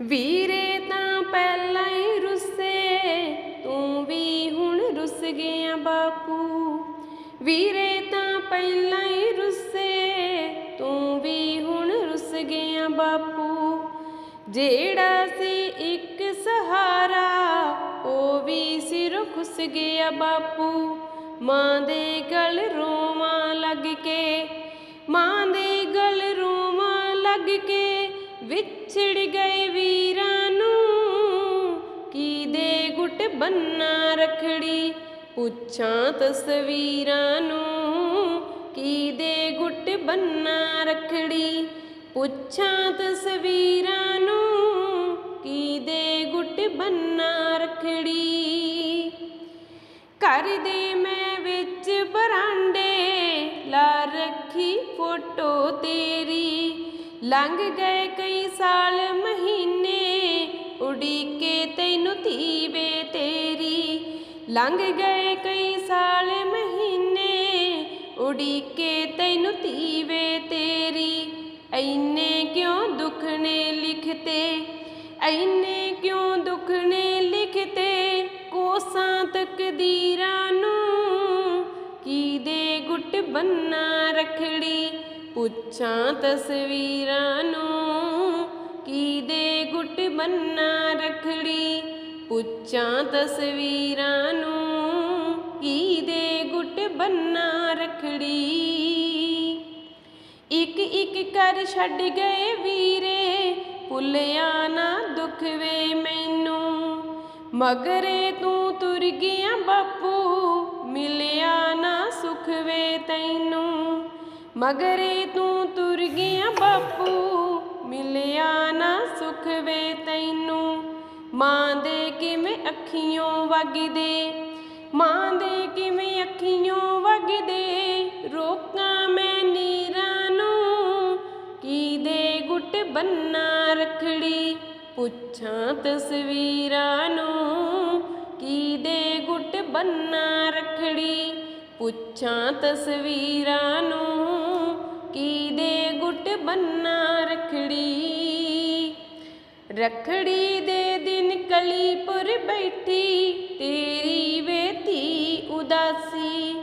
ਵੀਰੇ ਤਾਂ ਪਹਿਲਾਂ ਹੀ ਰੁੱਸੇ, ਤੂੰ ਵੀ ਹੁਣ ਰੁੱਸ ਗਿਆ ਬਾਪੂ। ਵੀਰੇ ਤਾਂ ਪਹਿਲਾਂ ਹੀ ਰੁੱਸੇ, ਤੂੰ ਵੀ ਹੁਣ ਰੁੱਸ ਗਿਆ ਬਾਪੂ। ਜਿਹੜਾ ਸੀ ਇੱਕ ਸਹਾਰਾ, ਉਹ ਵੀ ਸਿਰ ਖੁੱਸ ਗਿਆ ਬਾਪੂ। ਮਾਂ ਦੇ ਗਲ ਰੋਵਾਂ ਲੱਗ ਕੇ, ਮਾਂ ਦੇ ਗਲ ਰੋਵਾਂ ਲੱਗ ਕੇ, ਵਿਛੜ ਗਏ ਬੰਨਾ ਰਖੜੀ, ਪੁੱਛਾਂ ਤਸਵੀਰਾਂ ਨੂੰ, ਕੀ ਦੇ ਗੁੱਟ ਬੰਨਾ ਰਖੜੀ? ਪੁੱਛਾਂ ਤਸਵੀਰਾਂ ਨੂੰ, ਕੀ ਦੇ ਗੁੱਟ ਬੰਨਾ ਰਖੜੀ? ਘਰ ਦੇ ਮੈਂ ਵਿੱਚ ਬਰਾਂਡੇ, ਲਾ ਰੱਖੀ ਫੋਟੋ ਤੇਰੀ। ਲੰਘ ਗਏ ਕਈ ਸਾਲ ਮਹੀਨੇ ਉਡੀਕੇ ਤੈਨੂੰ ਧੀਵੇ ਤੇਰੀ। ਲੰਘ ਗਏ ਕਈ ਸਾਲ ਮਹੀਨੇ, ਉਡੀਕੇ ਤੈਨੂੰ ਧੀਵੇ ਤੇਰੀ। ਐਨੇ ਕਿਉਂ ਦੁੱਖ ਨੇ ਲਿਖਤੇ, ਐਨੇ ਕਿਉਂ ਦੁੱਖ ਨੇ ਲਿਖਤੇ ਕੋਸਾਂ ਤਕਦੀਰਾਂ ਨੂੰ? ਕੀ ਦੇ ਗੁੱਟ ਬੰਨਾ ਰਖੜੀ ਪੁੱਛਾਂ ਤਸਵੀਰਾਂ ਨੂੰ? ਕੀ ਦੇ ਗੁੱਟ ਬੰਨਾ ਰਖੜੀ? ਪੁੱਛਾਂ ਤਸਵੀਰਾਂ ਨੂੰ, ਕੀ ਦੇ ਗੁੱਟ ਬੰਨਾ ਰਖੜੀ? ਇੱਕ ਇੱਕ ਕਰ ਛੱਡ ਗਏ ਵੀਰੇ, ਭੁੱਲਿਆ ਨਾ ਦੁੱਖ ਵੇ ਮੈਨੂੰ। ਮਗਰੇ ਤੂੰ ਤੁਰ ਗਿਆ ਬਾਪੂ, ਮਿਲਿਆ ਨਾ ਸੁਖ ਵੇ ਤੈਨੂੰ। ਮਗਰੇ ਤੂੰ ਤੁਰ ਗਿਆ ਬਾਪੂ ਵੇ ਤੈਨੂੰ। ਮਾਂ ਦੇ ਕਿਵੇਂ ਅੱਖੀਓਂ ਵਗਦੇ? ਮਾਂ ਦੇ ਕਿਵੇਂ ਅੱਖੀਓਂ ਵਗਦੇ? ਰੋਕਾਂ ਮੈਂ ਨੀਰਾਂ ਨੂੰ। ਕੀ ਦੇ ਗੁੱਟ ਬੰਨਾ ਰਖੜੀ? ਪੁੱਛਾਂ ਤਸਵੀਰਾਂ ਨੂੰ। ਕੀ ਦੇ ਗੁੱਟ ਬੰਨਾ ਰਖੜੀ? ਪੁੱਛਾਂ ਤਸਵੀਰਾਂ ਨੂੰ। ਕੀ ਦੇ ਗੁੱਟ ਬੰਨਾ ਰਖੜੀ? ਰਖੜੀ ਦੇ ਦਿਨ ਕਲੀਪੁਰ ਬੈਠੀ, ਤੇਰੀ ਵੇਤੀ ਉਦਾਸੀ।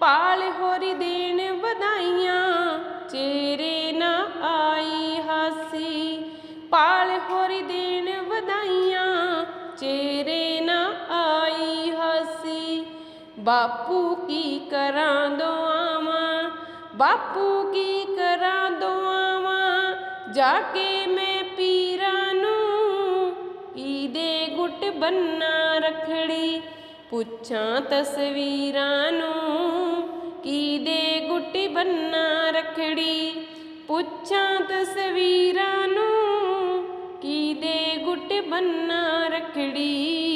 ਪਾਲ ਹੋਰੀ ਦੇਣ ਵਧਾਈਆਂ, ਚੇਰੇ ਨਾ ਆਈ ਹਾਸੀ। ਪਾਲ ਹੋਰੀ ਦੇਣ ਵਧਾਈਆਂ, ਚੇਰੇ ਨਾ ਆਈ ਹਾਸੀ। ਬਾਪੂ ਕੀ ਕਰਾਂ ਦੁਆਵਾਂ ਬਾਪੂ ਕੀ ਕਰਾਂ ਦੁਆਵਾਂ ਜਾ ਕੇ ਮੈਂ ਪੀਰਾਂ ਗੁੱਟ ਬੰਨਾ ਰਖੜੀ, ਪੁੱਛਾਂ ਤਸਵੀਰਾਂ ਨੂੰ, ਕੀ ਦੇ ਗੁੱਟ ਬੰਨਾ ਰਖੜੀ? ਪੁੱਛਾਂ ਤਸਵੀਰਾਂ ਨੂੰ, ਕੀ ਦੇ ਗੁੱਟ ਬੰਨਾ ਰਖੜੀ?